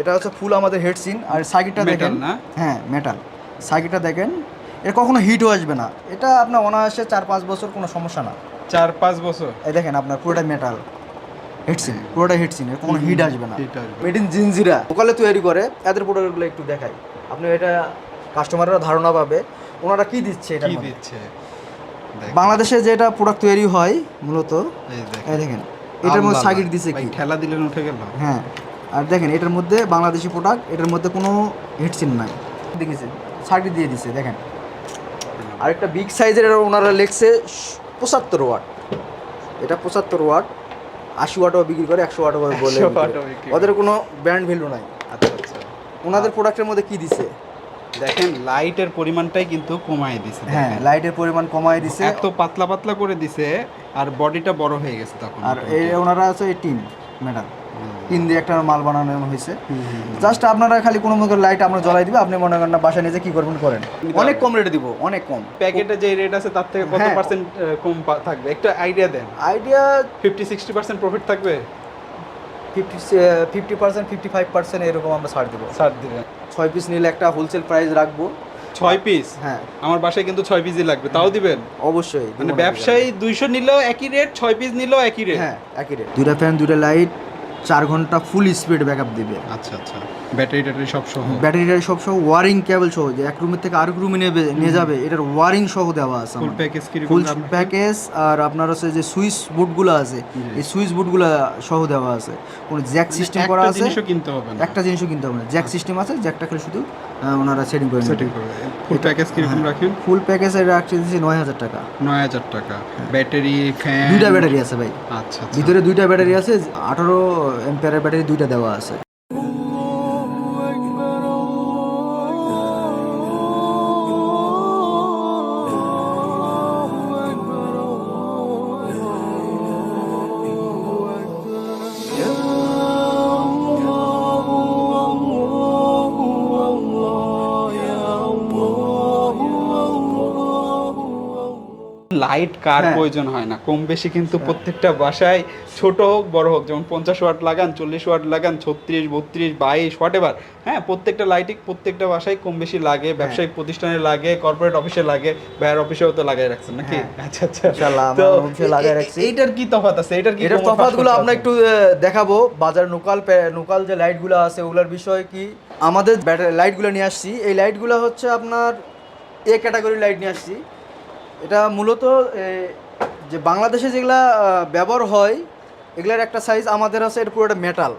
এটা হচ্ছে ফুল আমাদের হেড সিন আর সাইকেটটা দেখেন না? হ্যাঁ মেটাল সাইকেটটা দেখেন এর কখনো হিটও আসবে না। এটা আপনার অনায়াসে চার পাঁচ বছর কোনো সমস্যা না। চার পাঁচ বছর? এই দেখেন আপনার পুরোটা মেটাল হেডসিন পুরোটা হেডসিন এর কোনো হিট আসবে না। মেড ইন জিনজিরা লোকালে তৈরি করে এদের প্রোডাক্টগুলো একটু দেখাই। আপনি এটা কাস্টমাররা ধারণা পাবে ওনারা কি দিচ্ছে এটা কি দিচ্ছে? বাংলাদেশে যেটা প্রোডাক্ট তৈরি হয় মূলত এই দেখেন। এটার মধ্যে সাইকেট দিছে কি? ঠেলা দিলেন উঠে গেল। হ্যাঁ। আর দেখেন এটার মধ্যে বাংলাদেশি প্রোডাক্ট এটার মধ্যে কোনো হেডসিন নাই। দেখেছেন সাইকেট দিয়ে দিছে দেখেন। আরেকটা বিগ সাইজের ওনারা লেখছে পঁচাত্তর ওয়াট এটা পঁচাত্তর ওয়াট আশি ওয়াটও বিক্রি করে একশো ওয়াটও বলে 100 বিক্রি করে। wattও বিক্রি ওদের কোনো ব্র্যান্ড ভ্যালু নাই। আচ্ছা আচ্ছা। ওনাদের প্রোডাক্টের মধ্যে কি দিছে? দেখেন লাইটের পরিমাণটাই কিন্তু কমায় দিছে হ্যাঁ লাইটের পরিমাণ কমায় দিছে। এত পাতলা পাতলা করে দিছে আর বডিটা বড় হয়ে গেছে তখন আর এই ওনারা আছে এই টিন মেটাল হুম। টিন দিয়ে একটা মাল বানানো হয়েছে। জাস্ট আপনারা খালি কোনো মতো লাইট আমরা জ্বলাই দিবে আপনি মনে করেন না বাসা নিজে কি করবেন করেন। অনেক কম রেটে দিব অনেক কম। প্যাকেটে যে রেট আছে তার থেকে কত হ্যাঁ। পার্সেন্ট কম থাকবে? একটা আইডিয়া দেন। Idea fifty sixty percent profit থাকবে? Fifty percent fifty five percent এরকম আমরা ছাড় দেবো। ছাড় দিবেন। ছয় পিস নিলে একটা হোলসেল প্রাইস রাখব। ছয় পিস হ্যাঁ। আমার বাসায় কিন্তু ছয় পিসই লাগবে তাও দিবেন? অবশ্যই। মানে ব্যবসায়ী দুইশো নিলেও একই রেট ছয় পিস নিলেও একই রেট হ্যাঁ একই রেট দুইটা ফ্যান দুইটা লাইট চার ঘণ্টা ফুল স্পিড ব্যাক আপ দেবে। আচ্ছা আচ্ছা। ব্যাটারি ট্যাটারি সব সহ? ব্যাটারি ট্যাটারি সব সহ ওয়ারিং কেবল সহ যে এক রুমের থেকে আরেক রুমে নেবে নিয়ে যাবে এটার ওয়ারিং সহ দেওয়া আছে ফুল প্যাকেজ কি ফুল প্যাকেজ আর আপনার হচ্ছে যে সুইচ বুটগুলো আছে এই সুইচ বোর্ডগুলো সহ দেওয়া আছে। কোনো জ্যাক মানে সিস্টেম করা আছে জিনিসও কিনতে হবে না? একটা জিনিসও কিনতে হবে না। জ্যাক আচ্ছা। সিস্টেম আছে জ্যাকটা খালি শুধু ওনারা সেটিং করে সেটিং করে ফুল প্যাকেজ কি রকম রাখেন? ফুল প্যাকেজ এর রাখতেছি 9000 টাকা। 9000 টাকা। ব্যাটারি ফ্যান দুইটা ব্যাটারি আছে ভাই। আচ্ছা, আচ্ছা। ভিতরে দুইটা ব্যাটারি আছে 18 অ্যাম্পিয়ারের ব্যাটারি দুইটা দেওয়া আছে। লাইট কার হ্যাঁ। প্রয়োজন হয় না। কম বেশি কিন্তু প্রত্যেকটা বাসায় ছোট হোক বড় হোক যেমন পঞ্চাশ ওয়াট লাগান চল্লিশ ওয়াট লাগান ছত্রিশ বত্রিশ বাইশ হোয়াট এভার হ্যাঁ প্রত্যেকটা লাইটই প্রত্যেকটা বাসায় কম বেশি লাগে ব্যবসায়িক প্রতিষ্ঠানে লাগে কর্পোরেট অফিসে লাগে ভাইয়ের অফিসেও তো লাগাই রাখছেন নাকি? হ্যাঁ। আচ্ছা আচ্ছা। তো লাগাই রাখছি। এইটার কি তফাৎ আছে? এটার কি এটার করতে আমরা একটু দেখাবো। বাজার লোকাল লোকাল যে লাইটগুলো আছে ওগুলোর বিষয় কি? আমাদের ব্যাটারি লাইটগুলো নিয়ে আসছি। এই লাইটগুলো হচ্ছে আপনার এ ক্যাটাগরি লাইট নিয়ে আসছি। এটা মূলত যে বাংলাদেশে যেগুলা ব্যবহার হয় এগুলার একটা সাইজ আমাদের আছে এটা পুরোটা মেটাল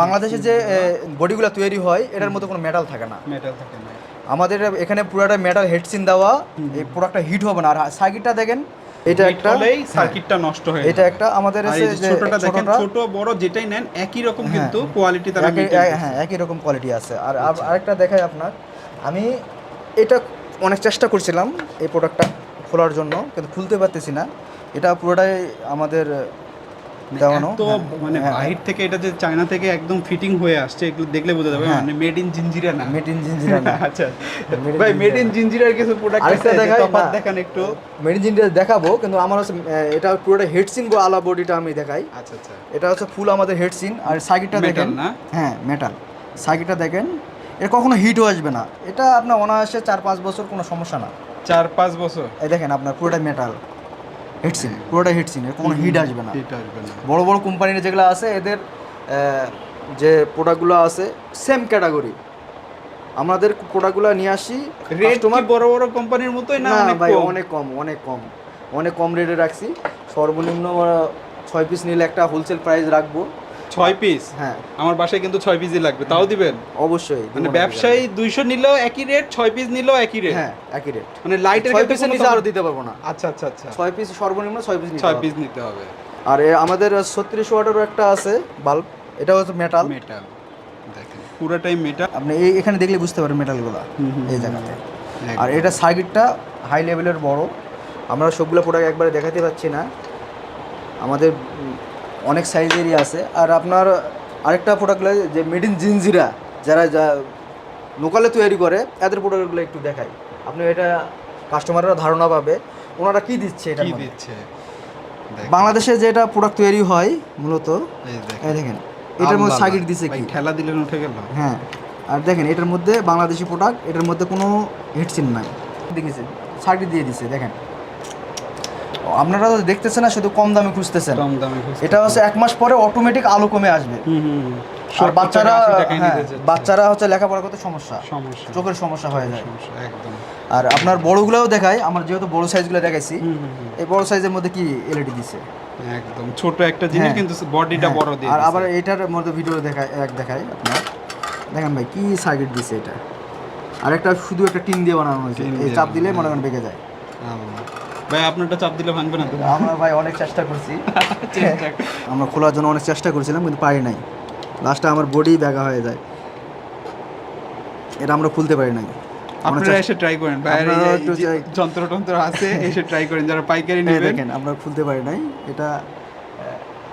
বাংলাদেশে যে বডিগুলো তৈরি হয় এটার মধ্যে কোনো মেটাল থাকে না। মেটাল থাকে না। আমাদের এখানে পুরোটা মেটাল হেডসিন দেওয়া এই প্রোডাক্টটা হিট হবে না। আর সার্কিটটা দেখেন এটা একটা হলেই হ্যাঁ, সার্কিটটা নষ্ট হয়ে এটা একটা আমাদের ছোটটা দেখেন ছোট বড় যেটাই নেন একই রকম হ্যাঁ। কিন্তু কোয়ালিটি তারা হ্যাঁ একই রকম কোয়ালিটি আছে। আর আর আরেকটা দেখাই আপনার। আমি এটা অনেক চেষ্টা করছিলাম এই প্রোডাক্টটা খোলার জন্য কিন্তু খুলতে পারতেছি না। এটা পুরোটাই আমাদের দেওয়ানো। তো হ্যাঁ, মানে হ্যাঁ, বাহির থেকে এটা যে চায়না থেকে একদম ফিটিং হয়ে আসছে এগুলো দেখলে বোঝা যাবে। হ্যাঁ। মানে মেড ইন জিঞ্জিরা না। মেড ইন জিঞ্জিরা না। আচ্ছা। ভাই মেড ইন। জিঞ্জিরার কিছু প্রোডাক্ট আছে? দেখাই তফাৎ। দেখান একটু। মেড ইন জিঞ্জিরা দেখাবো কিন্তু আমার হচ্ছে এটা পুরোটা হেডসিন আলা বডিটা আমি দেখাই। আচ্ছা আচ্ছা। এটা হচ্ছে ফুল আমাদের হেডসিন আর সার্কিটটা দেখেন। না? হ্যাঁ মেটাল সার্কিটটা দেখেন। এর কখনো হিটও আসবে না। এটা আপনার অনায়াসে চার পাঁচ বছর কোনো সমস্যা না। চার পাঁচ বছর। এই দেখেন আপনার পুরোটা মেটাল হেডসিন পুরোটা হেডসিন এর কোনো হিট আসবে না। এটা আসবে না। বড় বড় কোম্পানির যেগুলো আছে এদের যে প্রোডাক্টগুলো আছে সেম ক্যাটাগরি আমাদের প্রোডাক্টগুলো নিয়ে আসি রেট কি বড় বড় কোম্পানির মতোই না ভাই অনেক কম অনেক কম। অনেক কম রেটে রাখছি। সর্বনিম্ন ছয় পিস নিলে একটা হোলসেল প্রাইস রাখব। ছয় পিস হ্যাঁ। আমার বাসায় কিন্তু ছয় পিসই লাগবে। তাও দিবেন? অবশ্যই মানে ব্যবসায়ী দুইশো নিলেও একই রেট ছয় পিস নিলেও একই রেট হ্যাঁ একই রেট মানে লাইটের ছয় কোনো নিচে আরও দিতে পারব না। আচ্ছা আচ্ছা আচ্ছা। ছয় পিস সর্বনিম্ন ছয় পিস ছয় পিস নিতে হবে। আর আমাদের ছত্রিশ ওয়াটেরও একটা আছে বাল্ব এটা হচ্ছে মেটাল মেটাল দেখেন পুরোটাই মেটাল আপনি এই এখানে দেখলে বুঝতে পারবেন মেটালগুলো এই জায়গাতে। আর এটা সার্কিটটা হাই লেভেলের বড়। আমরা সবগুলো প্রোডাক্ট একবারে দেখাতে পাচ্ছি না। আমাদের অনেক সাইজেরই আছে। আর আপনার আরেকটা প্রোডাক্টগুলো যে মেড ইন জিনজিরা যারা যা লোকালে তৈরি করে এদের প্রোডাক্টগুলো একটু দেখাই। আপনি এটা কাস্টমাররা ধারণা পাবে। ওনারা কি দিচ্ছে এটা কি দিচ্ছে। বাংলাদেশে যেটা প্রোডাক্ট তৈরি হয় মূলত এই দেখেন। এটার মধ্যে সার্কিট দিছে কি? ঠেলা দিলেন উঠে গেল। হ্যাঁ। আর দেখেন এটার মধ্যে বাংলাদেশি প্রোডাক্ট এটার মধ্যে কোনো হিটসিন নাই। দেখেছেন সার্কিট দিয়ে দিছে দেখেন। আপনারা তো দেখতেছেন না শুধু কম দামে খুঁজতেছেন। কম দামে খুঁজতে এটা হচ্ছে এক মাস পরে অটোমেটিক আলো কমে আসবে। হুম হুম হুম। আর বাচ্চারা হ্যাঁ বাচ্চারা হচ্ছে লেখাপড়া করতে সমস্যা। চোখের সমস্যা হয়ে যায়। একদম। আর আপনার বড়গুলোও দেখাই আমার যেহেতু বড় সাইজগুলো দেখাইছি। এই বড় সাইজের মধ্যে কি এলইডি দিছে? একদম ছোট একটা জিনিস হ্যাঁ। কিন্তু বডিটা হ্যাঁ, বড় দিয়ে আর আবার এটার মধ্যে ভিডিও দেখায় এক দেখাই আপনার। দেখেন ভাই কি সার্কিট দিছে এটা। আর একটা শুধু একটা টিন দিয়ে বানানো হয়েছে। এই চাপ দিলে মনে করেন বেঁকে যায়। ভাই আপনারটা চাপ দিলে ভাঙবে না তো। আমরা ভাই অনেক চেষ্টা করছি। আমরা খোলার জন্য অনেক চেষ্টা করেছিলাম কিন্তু পারি নাই। লাস্টে আমার বডি ব্যাগা হয়ে যায়। এটা আমরা খুলতে পারি নাই। আপনারা এসে ট্রাই করেন try- যন্ত্র টন্ত্র আছে এসে ট্রাই করেন। যারা পাইকারি নেবেন। দেখেন আমরা খুলতে পারি নাই। এটা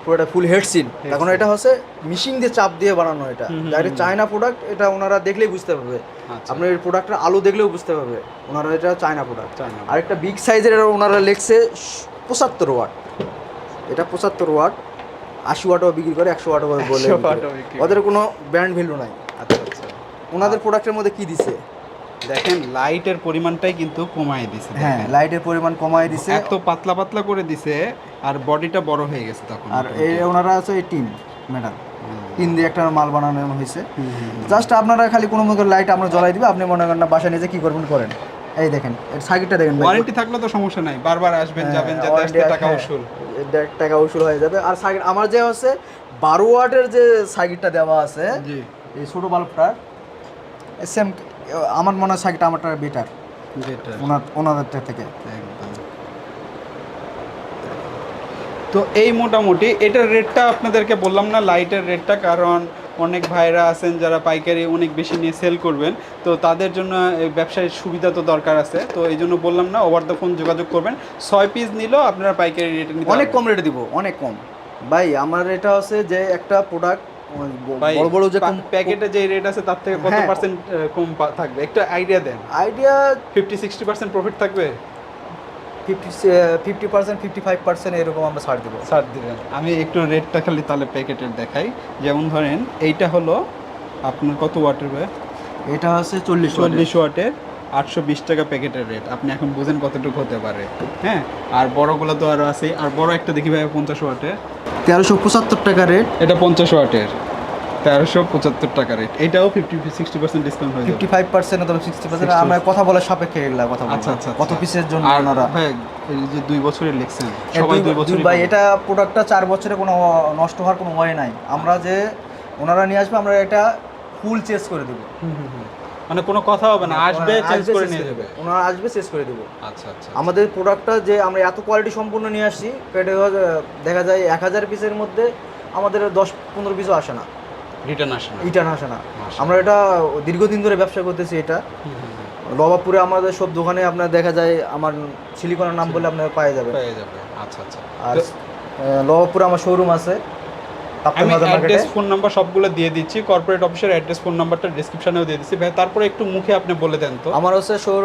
পুরোটা ফুল হেড সিল এখন এটা হচ্ছে মেশিন দিয়ে চাপ দিয়ে বানানো এটা। ডাইরেক্ট চায়না প্রোডাক্ট এটা ওনারা দেখলেই বুঝতে পারবে। আচ্ছা। আপনার এই প্রোডাক্টের আলো দেখলেও বুঝতে পারবে। ওনারা এটা চায়না প্রোডাক্ট আর একটা বিগ সাইজের ওনারা লিখছে পঁচাত্তর ওয়াট এটা পঁচাত্তর ওয়াট আশি ওয়াটও বিক্রি করে একশো ওয়াটও বলে 100 বিক্রি করে। ওয়াটও বিক্রি করে। ওদের কোনো ব্র্যান্ড ভ্যালু নাই। আচ্ছা আচ্ছা। ওনাদের প্রোডাক্টের মধ্যে কী দিছে? দেখেন লাইটের পরিমাণটাই কিন্তু কমায় দিছে হ্যাঁ লাইটের পরিমাণ কমায় দিছে। এত পাতলা পাতলা করে দিছে আর বডিটা বড় হয়ে গেছে তখন আর এই ওনারা আছে এই টিন ম্যাডাম টিন দিয়ে একটা মাল বানানো হয়েছে। জাস্ট আপনারা খালি কোনো মতো লাইট আমরা জ্বলাই দিবে আপনি মনে করেন না বাসায় নিজে কি করবেন করেন। এই দেখেন এর সার্কিটটা দেখেন ওয়ারেন্টি থাকলে তো সমস্যা নাই বারবার আসবেন হ্যাঁ, যাবেন যাতে টাকা উসুল। এর টাকা উসুল হয়ে যাবে। আর সার্কিট আমার যে হচ্ছে বারো ওয়াটের যে সার্কিটটা দেওয়া আছে জি। এই ছোটো বাল্বটা সেম আমার মনে হয় সার্কিট আমারটা বেটার ওনার ওনাদেরটা থেকে। একদম। তো এই মোটামুটি এটার রেটটা আপনাদেরকে বললাম না লাইটের রেটটা কারণ অনেক ভাইরা আছেন যারা পাইকারি অনেক বেশি নিয়ে সেল করবেন তো তাদের জন্য ব্যবসায় সুবিধা তো দরকার আছে। তো এই জন্য বললাম না ওভার দ্য ফোন যোগাযোগ করবেন। ছয় পিস নিলেও আপনারা পাইকারি রেটে অনেক কম রেটে দিব অনেক কম। ভাই আমার এটা হচ্ছে যে একটা প্রোডাক্ট বড় বড় যে প্যাকেটে যে রেট আছে তার থেকে কত হ্যাঁ। পার্সেন্ট কম থাকবে? একটু আইডিয়া দেন। Idea fifty sixty percent profit থাকবে? Fifty fifty percent fifty five percent এরকম আমরা ছাড় দেবো। ছাড় দিবেন। আমি একটু রেটটা খালি তাহলে প্যাকেটের দেখাই। যেমন ধরেন এইটা হলো আপনার কত ওয়াটের এটা হচ্ছে চল্লিশ চল্লিশ ওয়াটের আটশো বিশ টাকা প্যাকেটের রেট আপনি এখন বুঝেন কতটুকু হতে পারে। হ্যাঁ? আর বড়গুলো তো আরও আছে। আর বড় একটা দেখি ভাই পঞ্চাশ ওয়াটের। তেরোশো পঁচাত্তর টাকা রেট এটা পঞ্চাশ ওয়াটের। তেরোশো পঁচাত্তর টাকা রেট এটাও ফিফটি সিক্সটি পার্সেন্ট ডিসকাউন্ট হয়ে ফিফটি ফাইভ পার্সেন্ট অথবা সিক্সটি পার্সেন্ট আমরা কথা বলার সাপেক্ষে এগুলা কথা আচ্ছা আচ্ছা কত পিসের জন্য ভাই যে দুই বছরের লিখছেন। সবাই দুই- বছর ভাই এটা প্রোডাক্টটা চার বছরে কোনো নষ্ট হওয়ার কোনো ওয়ে নাই। আমরা যে ওনারা নিয়ে আসবে আমরা এটা ফুল চেঞ্জ করে দেবো। মানে কোনো কথা হবে না আসবে চেঞ্জ করে নিয়ে যাবে। ওনারা আসবে চেঞ্জ করে দেবো। আচ্ছা আচ্ছা আমাদের প্রোডাক্টটা যে আমরা এত কোয়ালিটি সম্পূর্ণ নিয়ে আসছি পেটে দেখা যায় এক হাজার পিসের মধ্যে আমাদের দশ পনেরো পিসও আসে না। রিটার্ন আসে না। ইটান আসে না। আমরা এটা দীর্ঘদিন ধরে ব্যবসা করতেছি এটা। হুম। আমাদের সব দোকানে আপনার দেখা যায় আমার সিলিকনের নাম বলে আপনার পাওয়া যাবে। পেয়ে যাবে। আচ্ছা আচ্ছা। আর আহ, আমার শোরুম আছে। আমি অ্যাড্রেস ফোন নাম্বার সবগুলো দিয়ে দিচ্ছি। কর্পোরেট অফিসের অ্যাড্রেস ফোন নাম্বারটা ডিসক্রিপশনেও দিয়ে দিচ্ছি। ভাই তারপরে একটু মুখে আপনি বলে দেন তো। আমার হচ্ছে শোর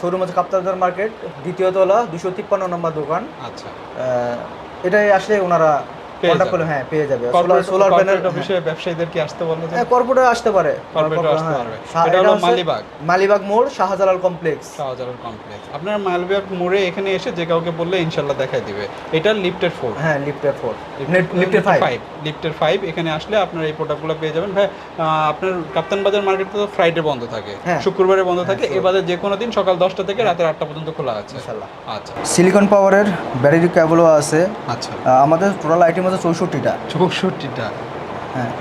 শোরুম হচ্ছে কাপ্তারদার মার্কেট দ্বিতীয় তলা দুশো তিপ্পান্ন নম্বর দোকান। আচ্ছা। এটাই আসলে ওনারা পেয়ে করলে হ্যাঁ পেয়ে যাবে। সোলার প্যানেল অফিসে ব্যবসায়ীদের কি আসতে বলল হ্যাঁ কর্পোরেটে আসতে পারে। কর্পোরেট, আসতে হ্যাঁ। পারবে। এটা হলো মালিবাগ। মালিবাগ মোড় শাহজালাল কমপ্লেক্স শাহজালাল কমপ্লেক্স আপনার মোড়ে এখানে এসে যে কাউকে বললে দেখাই দিবে। এটা হ্যাঁ আসলে আপনার এই প্রোডাক্টগুলো পেয়ে যাবেন। ভাই আপনার কাপ্তান বাজার মার্কেট তো ফ্রাইডে বন্ধ থাকে। হ্যাঁ। শুক্রবারে বন্ধ থাকে। এবারে যে কোনো দিন সকাল দশটা থেকে রাতে আটটা পর্যন্ত খোলা আছে। আচ্ছা। সিলিকন পাওয়ারের ব্যাটারি কেবলও আছে। আচ্ছা। আমাদের টোটাল আইটেম আছে চৌষট্টিটা। চৌষট্টিটা। হ্যাঁ।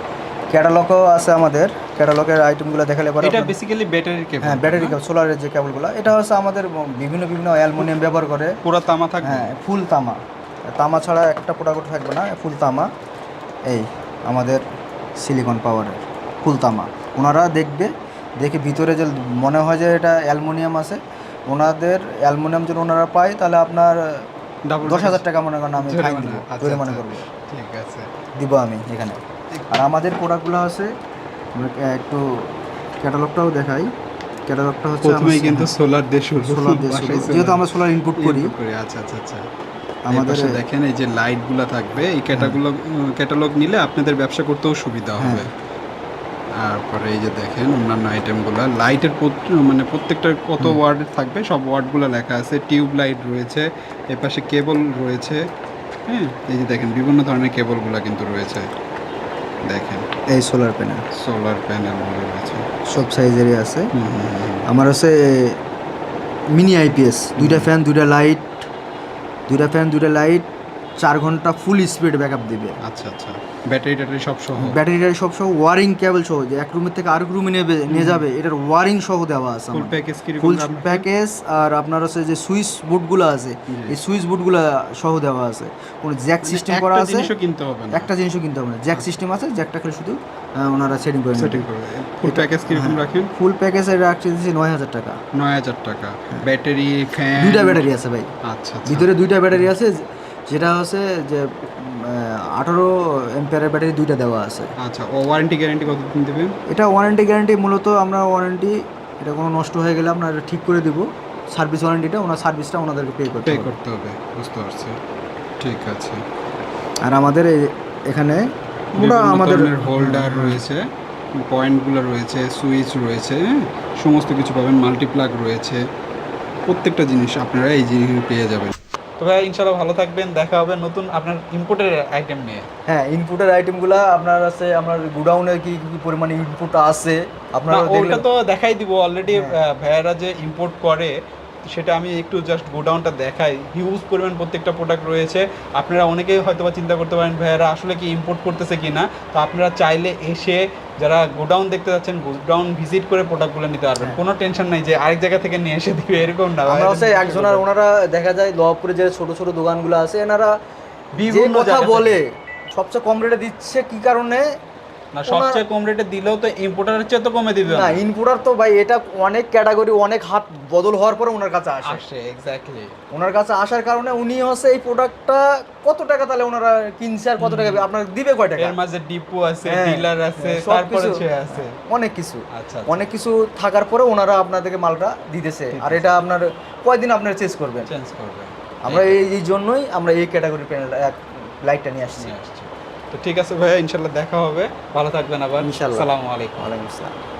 ক্যাটালগও আছে আমাদের। ক্যাটালগের আইটেমগুলো দেখালে পরে এটা বেসিক্যালি ব্যাটারির কেবল হ্যাঁ ব্যাটারি কেবল সোলারের যে কেবলগুলো এটা হচ্ছে আমাদের বিভিন্ন বিভিন্ন অ্যালুমিনিয়াম ব্যবহার করে। পুরো তামা থাকবে? হ্যাঁ ফুল তামা। তামা ছাড়া একটা প্রোডাক্ট থাকবে না ফুল তামা। এই আমাদের সিলিকন পাওয়ারের ফুল তামা। ওনারা দেখবে দেখে ভিতরে যে মনে হয় যে এটা অ্যালুমিনিয়াম আছে। ওনাদের অ্যালুমিনিয়াম যদি ওনারা পায় তাহলে আপনার দশ হাজার টাকা মনে করেন আমি ফাইন দিব আচ্ছা, জরিমানা আচ্ছা। করব। ঠিক আছে। দিব আমি এখানে। আর আমাদের প্রোডাক্টগুলো আছে আমরা একটু ক্যাটালগটাও দেখাই। ক্যাটালগটা হচ্ছে প্রথমেই কিন্তু সোলার দিয়ে শুরু সোলার দিয়ে শুরু। যেহেতু আমরা সোলার ইনপুট করি। আচ্ছা আচ্ছা আচ্ছা। আমাদের আমাদের দেখেন এই যে লাইটগুলো থাকবে এই ক্যাটাগুলো ক্যাটালগ নিলে আপনাদের ব্যবসা করতেও সুবিধা হবে। তারপরে এই যে দেখেন অন্যান্য আইটেমগুলো লাইটের মানে প্রত্যেকটা কত ওয়ার্ড থাকবে সব ওয়ার্ডগুলো লেখা আছে টিউব লাইট রয়েছে এর পাশে কেবল রয়েছে হ্যাঁ? এই যে দেখেন বিভিন্ন ধরনের কেবলগুলো কিন্তু রয়েছে দেখেন। এই সোলার প্যানেল সোলার প্যানেলগুলো রয়েছে। সব সাইজেরই আছে। আমার হচ্ছে মিনি আইপিএস দুইটা ফ্যান দুইটা লাইট দুইটা ফ্যান দুইটা লাইট চার ঘণ্টা ফুল স্পিড ব্যাকআপ দেবে। আচ্ছা আচ্ছা। ব্যাটারি ট্যাটারি সব সহ? ব্যাটারিটা সব সহ ওয়ারিং কেবল সহ যে এক রুমের থেকে আরেক রুমে নেবে নিয়ে যাবে এটার ওয়ারিং সহ দেওয়া আছে ফুল প্যাকেজ কি ফুল প্যাকেজ আর আপনার হচ্ছে যে সুইচ বুটগুলো আছে এই সুইচ বুটগুলো সহ দেওয়া আছে। কোনো জ্যাক সিস্টেম করা আছে জিনিসও কিনতে হবে না? একটা জিনিসও কিনতে হবে না। জ্যাক সিস্টেম আছে জ্যাকটা খালি শুধু ওনারা সেটিং করে সেটিং করবে ফুল প্যাকেজ কীরকম রাখেন? ফুল প্যাকেজ দিচ্ছি নয় হাজার টাকা। নয় হাজার টাকা। ব্যাটারি ফ্যান দুইটা ব্যাটারি আছে ভাই। আচ্ছা আচ্ছা। ভিতরে দুইটা ব্যাটারি আছে যেটা হচ্ছে যে আঠারো এম্পিয়ারের ব্যাটারি দুইটা দেওয়া আছে। আচ্ছা ও ওয়ারেন্টি গ্যারান্টি কতদিন দেবেন এটা ওয়ারেন্টি গ্যারান্টি মূলত আমরা ওয়ারেন্টি এটা কোনো নষ্ট হয়ে গেলে আমরা এটা ঠিক করে দিব। সার্ভিস ওয়ারেন্টিটা ওনার সার্ভিসটা ওনাদেরকে পে করতে পে করতে হবে বুঝতে পারছি। ঠিক আছে। আর আমাদের এখানে ওটা আমাদের হোল্ডার রয়েছে পয়েন্টগুলো রয়েছে সুইচ রয়েছে হ্যাঁ? সমস্ত কিছু পাবেন মাল্টিপ্লাগ রয়েছে। প্রত্যেকটা জিনিস আপনারা এই জিনিস পেয়ে যাবেন। তো ভাই ইনশাআল্লাহ ভালো থাকবেন দেখা হবে নতুন আপনার ইনপুটের আইটেম নিয়ে হ্যাঁ ইনপুটের আইটেমগুলো আপনার আছে আমার গোডাউনে কি কি পরিমাণে ইনপুট আছে আপনারা ওটা তো দেখাই দিব অলরেডি হ্যাঁ। ভাইয়ারা যে ইম্পোর্ট করে সেটা আমি একটু জাস্ট গোডাউনটা দেখাই। হিউজ পরিমাণ প্রত্যেকটা প্রোডাক্ট রয়েছে। আপনারা অনেকেই হয়তো বা চিন্তা করতে পারেন ভাইয়ারা আসলে কি ইম্পোর্ট করতেছে কি না তো আপনারা চাইলে এসে যারা গোডাউন দেখতে যাচ্ছেন গোডাউন ভিজিট করে প্রোডাক্টগুলো নিতে পারবেন। কোনো টেনশন নাই যে আরেক জায়গা থেকে নিয়ে এসে দিবে এরকম না। আমরা হচ্ছে একজনের ওনারা দেখা যায় লবপুরে যে ছোট ছোট দোকানগুলো আছে এনারা বিভিন্ন কথা বলে সবচেয়ে কম রেটে দিচ্ছে কি কারণে? না সবচেয়ে কম রেটে দিলেও তো ইম্পোর্টারের চেয়ে তো কমে দিবে না ইনপুটার তো ভাই এটা অনেক ক্যাটাগরি অনেক হাত বদল হওয়ার পরে ওনার কাছে আসে। আসে এক্স্যাক্টলি ওনার কাছে আসার কারণে উনি হচ্ছে এই প্রোডাক্টটা কত টাকা তাহলে ওনারা কিনছে আর কত টাকা আপনার দিবে কয় টাকা? এর মাঝে ডিপো আছে হ্যাঁ, ডিলার আছে হ্যাঁ, তারপরে। সে আছে। অনেক কিছু। আচ্ছা অনেক কিছু থাকার পরে ওনারা আপনাদেরকে মালটা দিতেছে। আর এটা আপনার কয়দিন আপনার চেঞ্জ করবেন? চেঞ্জ করবে আমরা এই জন্যই আমরা এই ক্যাটাগরি প্যানেলটা লাইটটা নিয়ে আসছে। তো ঠিক আছে ভাইয়া ইনশাল্লাহ দেখা হবে। ভালো থাকবেন আবার। ইনশাল্লাহ। আসসালামু আলাইকুম। ওয়ালাইকুম আসসালাম।